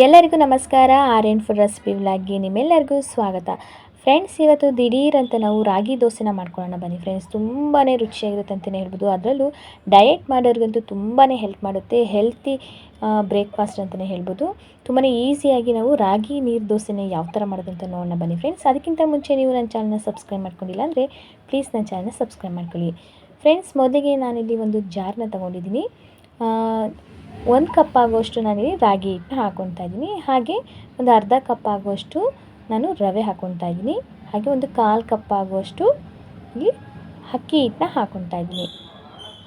ಎಲ್ಲರಿಗೂ ನಮಸ್ಕಾರ. R N food recipe ವ್ಲಾಗ್ಗೆ ನಿಮ್ಮೆಲ್ಲರಿಗೂ ಸ್ವಾಗತ. ಫ್ರೆಂಡ್ಸ್, ಇವತ್ತು ದಿಢೀರಂತ ನಾವು ರಾಗಿ ದೋಸೆನ ಮಾಡ್ಕೊಳ್ಳೋಣ ಬನ್ನಿ. ಫ್ರೆಂಡ್ಸ್ ತುಂಬಾ ರುಚಿಯಾಗಿರುತ್ತೆ ಅಂತಲೇ ಹೇಳ್ಬೋದು. ಅದರಲ್ಲೂ ಡಯಟ್ ಮಾಡೋರಿಗಂತೂ ತುಂಬಾ ಹೆಲ್ಪ್ ಮಾಡುತ್ತೆ. ಹೆಲ್ತಿ ಬ್ರೇಕ್ಫಾಸ್ಟ್ ಅಂತಲೇ ಹೇಳ್ಬೋದು. ತುಂಬಾ ಈಸಿಯಾಗಿ ನಾವು ರಾಗಿ ನೀರು ದೋಸೆನ ಯಾವ ಥರ ಮಾಡೋದಂತ ನೋಡೋಣ ಬನ್ನಿ. ಫ್ರೆಂಡ್ಸ್, ಅದಕ್ಕಿಂತ ಮುಂಚೆ ನೀವು ನನ್ನ ಚಾನಲ್ನ ಸಬ್ಸ್ಕ್ರೈಬ್ ಮಾಡ್ಕೊಂಡಿಲ್ಲ ಅಂದರೆ ಪ್ಲೀಸ್ ನನ್ನ ಚಾನಲ್ನ ಸಬ್ಸ್ಕ್ರೈಬ್ ಮಾಡ್ಕೊಳ್ಳಿ. ಫ್ರೆಂಡ್ಸ್, ಮೊದಲಿಗೆ ನಾನಿಲ್ಲಿ ಒಂದು ಜಾರ್ನ ತೊಗೊಂಡಿದ್ದೀನಿ. ಒಂದು ಕಪ್ ಆಗುವಷ್ಟು ನಾನಿಲ್ಲಿ ರಾಗಿ ಹಿಟ್ಟನ್ನ ಹಾಕ್ಕೊತಾ ಇದ್ದೀನಿ. ಹಾಗೆ ಒಂದು ಅರ್ಧ ಕಪ್ ಆಗುವಷ್ಟು ನಾನು ರವೆ ಹಾಕ್ಕೊತಾ ಇದ್ದೀನಿ. ಹಾಗೆ ಒಂದು ಕಾಲು ಕಪ್ ಆಗುವಷ್ಟು ಇಲ್ಲಿ ಅಕ್ಕಿ ಹಿಟ್ಟನ್ನ ಹಾಕ್ಕೊತಾ ಇದ್ದೀನಿ.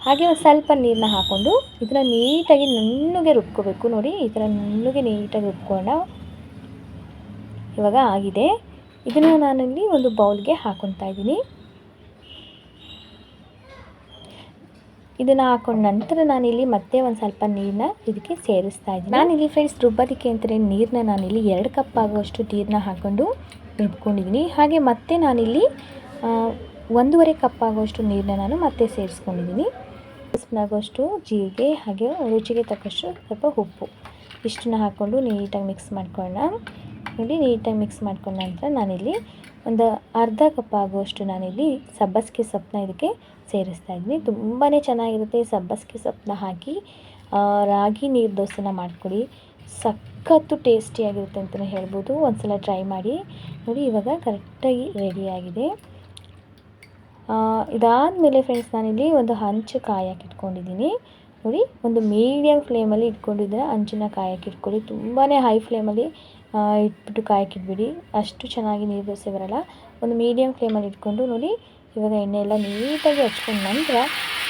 ಹಾಗೆ ಒಂದು ಸ್ವಲ್ಪ ನೀರನ್ನ ಹಾಕ್ಕೊಂಡು ಇದನ್ನು ನೀಟಾಗಿ ನುಣ್ಣಗೆ ರುಬ್ಕೋಬೇಕು ನೋಡಿ. ಈ ಥರ ನುಣ್ಣಗೆ ನೀಟಾಗಿ ರುಬ್ಕೊಂಡ ಇವಾಗ ಆಗಿದೆ. ಇದನ್ನು ನಾನಿಲ್ಲಿ ಒಂದು ಬೌಲ್ಗೆ ಹಾಕ್ಕೊತಾ ಇದ್ದೀನಿ. ಇದನ್ನು ಹಾಕೊಂಡ ನಂತರ ನಾನಿಲ್ಲಿ ಮತ್ತೆ ಒಂದು ಸ್ವಲ್ಪ ನೀರನ್ನ ಇದಕ್ಕೆ ಸೇರಿಸ್ತಾ ಇದ್ದೀನಿ. ನಾನಿಲ್ಲಿ ಫ್ರೆಂಡ್ಸ್ ರುಬ್ಬೋದಕ್ಕೆ ಅಂತಲೇ ನೀರನ್ನ ನಾನಿಲ್ಲಿ ಎರಡು ಕಪ್ ಆಗುವಷ್ಟು ನೀರನ್ನ ಹಾಕ್ಕೊಂಡು ರುಬ್ಕೊಂಡಿದ್ದೀನಿ. ಹಾಗೆ ಮತ್ತೆ ನಾನಿಲ್ಲಿ ಒಂದೂವರೆ ಕಪ್ ಆಗುವಷ್ಟು ನೀರನ್ನ ನಾನು ಮತ್ತೆ ಸೇರಿಸ್ಕೊಂಡಿದ್ದೀನಿ. ಸ್ಪೂನ್ ಆಗುವಷ್ಟು ಜೀರಿಗೆ ಹಾಗೆ ರುಚಿಗೆ ತಕ್ಕಷ್ಟು ಸ್ವಲ್ಪ ಉಪ್ಪು ಇಷ್ಟನ್ನ ಹಾಕ್ಕೊಂಡು ನೀಟಾಗಿ ಮಿಕ್ಸ್ ಮಾಡ್ಕೊಳ್ಳೋಣ. ನೋಡಿ ನೀಟಾಗಿ ಮಿಕ್ಸ್ ಮಾಡ್ಕೊಂಡ ನಂತರ ನಾನಿಲ್ಲಿ ಒಂದು ಅರ್ಧ ಕಪ್ ಆಗುವಷ್ಟು ನಾನಿಲ್ಲಿ ಸಬ್ಬಸಿಗೆ ಸೊಪ್ಪನ್ನ ಇದಕ್ಕೆ ಸೇರಿಸ್ತಾ ಇದ್ದೀನಿ ತುಂಬಾ ಚೆನ್ನಾಗಿರುತ್ತೆ ಸಬ್ಬಸ್ಗೆ ಸೊಪ್ಪನ್ನ ಹಾಕಿ. ರಾಗಿ ನೀರು ದೋಸೆನ ಮಾಡಿಕೊಡಿ. ಸಖತ್ತು ಟೇಸ್ಟಿಯಾಗಿರುತ್ತೆ ಅಂತಲೇ ಹೇಳ್ಬೋದು. ಒಂದು ಸಲ ಟ್ರೈ ಮಾಡಿ. ನೋಡಿ, ಇವಾಗ ಕರೆಕ್ಟಾಗಿ ರೆಡಿಯಾಗಿದೆ ಇದಾದಮೇಲೆ ಫ್ರೆಂಡ್ಸ್ ನಾನಿಲ್ಲಿ ಒಂದು ಹಂಚು ಕಾಯಕ್ಕೆ ಇಟ್ಕೊಂಡಿದ್ದೀನಿ ನೋಡಿ, ಒಂದು ಮೀಡಿಯಮ್ ಫ್ಲೇಮಲ್ಲಿ ಇಟ್ಕೊಂಡಿದ್ದರೆ ಹಂಚಿನ ಕಾಯಕ್ಕೆ ಇಟ್ಕೊಳ್ಳಿ ತುಂಬಾ ಹೈ ಫ್ಲೇಮಲ್ಲಿ ಇಟ್ಬಿಟ್ಟು ಕಾಯಕ್ಕಿಟ್ಬಿಡಿ ಅಷ್ಟು ಚೆನ್ನಾಗಿ ನೀರು ದೋಸೆ ಬರೋಲ್ಲ. ಒಂದು ಮೀಡಿಯಮ್ ಫ್ಲೇಮಲ್ಲಿ ಇಟ್ಕೊಂಡು ನೋಡಿ ಇವಾಗ ಎಣ್ಣೆ ಎಲ್ಲ ನೀಟಾಗಿ ಹಚ್ಕೊಂಡ ನಂತರ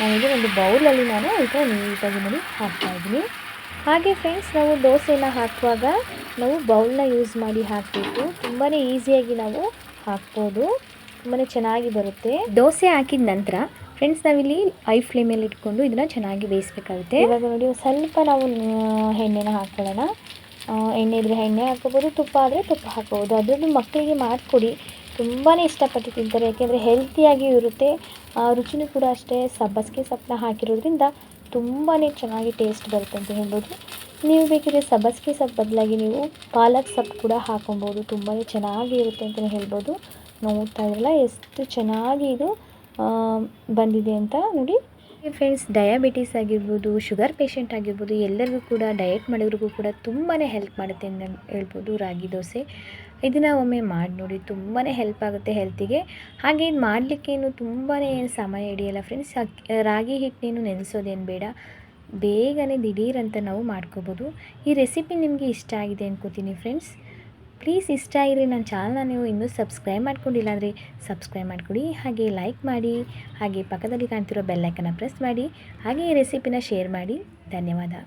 ನನಗೆ ಒಂದು ಬೌಲಲ್ಲಿ ನಾನು ಈಗ ನೀಟಾಗಿ ನೋಡಿ ಹಾಕ್ತಾಯಿದ್ದೀನಿ ಹಾಗೆ ಫ್ರೆಂಡ್ಸ್ ನಾವು ದೋಸೆನ ಹಾಕುವಾಗ ನಾವು ಬೌಲ್ನ ಯೂಸ್ ಮಾಡಿ ಹಾಕಬೇಕು. ತುಂಬಾ ಈಸಿಯಾಗಿ ನಾವು ಹಾಕ್ಬೋದು. ತುಂಬಾ ಚೆನ್ನಾಗಿ ಬರುತ್ತೆ. ದೋಸೆ ಹಾಕಿದ ನಂತರ ಫ್ರೆಂಡ್ಸ್ ನಾವಿಲ್ಲಿ ಐ ಫ್ಲೇಮಲ್ಲಿ ಇಟ್ಕೊಂಡು ಇದನ್ನು ಚೆನ್ನಾಗಿ ಬೇಯಿಸ್ಬೇಕಾಗುತ್ತೆ. ಇವಾಗ ನೋಡಿ ಸ್ವಲ್ಪ ನಾವು ಎಣ್ಣೆನ ಹಾಕ್ಕೊಳ್ಳೋಣ ಎಣ್ಣೆ ಇದ್ದರೆ ಎಣ್ಣೆ ಹಾಕೋಬೋದು ತುಪ್ಪ ಆದರೆ ತುಪ್ಪ ಹಾಕೋಬೋದು ಅದರಲ್ಲೂ ಮಕ್ಕಳಿಗೆ ಮಾಡಿಕೊಡಿ. ತುಂಬಾ ಇಷ್ಟಪಟ್ಟು ತಿಂತಾರೆ, ಯಾಕೆಂದರೆ ಹೆಲ್ತಿಯಾಗಿ ಇರುತ್ತೆ ರುಚಿನೂ ಕೂಡ ಅಷ್ಟೇ, ಸಬ್ಬಸಿಗೆ ಸೊಪ್ಪನ್ನ ಹಾಕಿರೋದ್ರಿಂದ ತುಂಬಾ ಚೆನ್ನಾಗಿ ಟೇಸ್ಟ್ ಬರುತ್ತೆ ಅಂತ ಹೇಳ್ಬೋದು. ನೀವು ಬೇಕಿದ್ರೆ ಸಬ್ಬಸಿಗೆ ಸೊಪ್ಪು ಬದಲಾಗಿ ನೀವು ಪಾಲಕ್ ಸೊಪ್ಪು ಕೂಡ ಹಾಕೊಬೋದು ತುಂಬಾ ಚೆನ್ನಾಗಿ ಇರುತ್ತೆ ಅಂತಲೇ ಹೇಳ್ಬೋದು. ನೋಡ್ತಾ ಇದ್ರಲ್ಲ ಎಷ್ಟು ಚೆನ್ನಾಗಿ ಇದು ಬಂದಿದೆ ಅಂತ ನೋಡಿ. ಫ್ರೆಂಡ್ಸ್ ಡಯಾಬಿಟೀಸ್ ಆಗಿರ್ಬೋದು ಶುಗರ್ ಪೇಷಂಟ್ ಆಗಿರ್ಬೋದು, ಎಲ್ಲರಿಗೂ ಕೂಡ ಡಯಟ್ ಮಾಡಿದ್ರಿಗೂ ಕೂಡ ತುಂಬಾ ಹೆಲ್ಪ್ ಮಾಡುತ್ತೆ ಅಂತ ಹೇಳ್ಬೋದು ರಾಗಿ ದೋಸೆ. ಇದನ್ನು ಒಮ್ಮೆ ಮಾಡಿ ನೋಡಿ ತುಂಬಾ ಹೆಲ್ಪ್ ಆಗುತ್ತೆ ಹೆಲ್ತಿಗೆ ಹಾಗೆ ಇದು ಮಾಡಲಿಕ್ಕೇನು ತುಂಬಾ ಸಮಯ ಹಿಡಿಯಲ್ಲ ಫ್ರೆಂಡ್ಸ್ ರಾಗಿ ಹಿಟ್ಟೇನು ನೆನೆಸೋದೇನು ಬೇಡ. ಬೇಗನೆ ದಿಢೀರಂತ ನಾವು ಮಾಡ್ಕೋಬೋದು. ಈ ರೆಸಿಪಿ ನಿಮಗೆ ಇಷ್ಟ ಆಗಿದೆ ಅನ್ಕೋತೀನಿ ಫ್ರೆಂಡ್ಸ್ ಪ್ಲೀಸ್ ಇಷ್ಟ ಆಗಿದ್ರೆ ನನ್ನ ಚಾನಲ್ನ ನೀವು ಇನ್ನೂ ಸಬ್ಸ್ಕ್ರೈಬ್ ಮಾಡ್ಕೊಂಡಿಲ್ಲ ಅಂದರೆ ಸಬ್ಸ್ಕ್ರೈಬ್ ಮಾಡಿಕೊಡಿ. ಹಾಗೆ ಲೈಕ್ ಮಾಡಿ. ಹಾಗೆ ಪಕ್ಕದಲ್ಲಿ ಕಾಣ್ತಿರೋ ಬೆಲ್ಲೈಕನ್ನ ಪ್ರೆಸ್ ಮಾಡಿ. ಹಾಗೆ ಈ ರೆಸಿಪಿನ ಶೇರ್ ಮಾಡಿ. ಧನ್ಯವಾದ.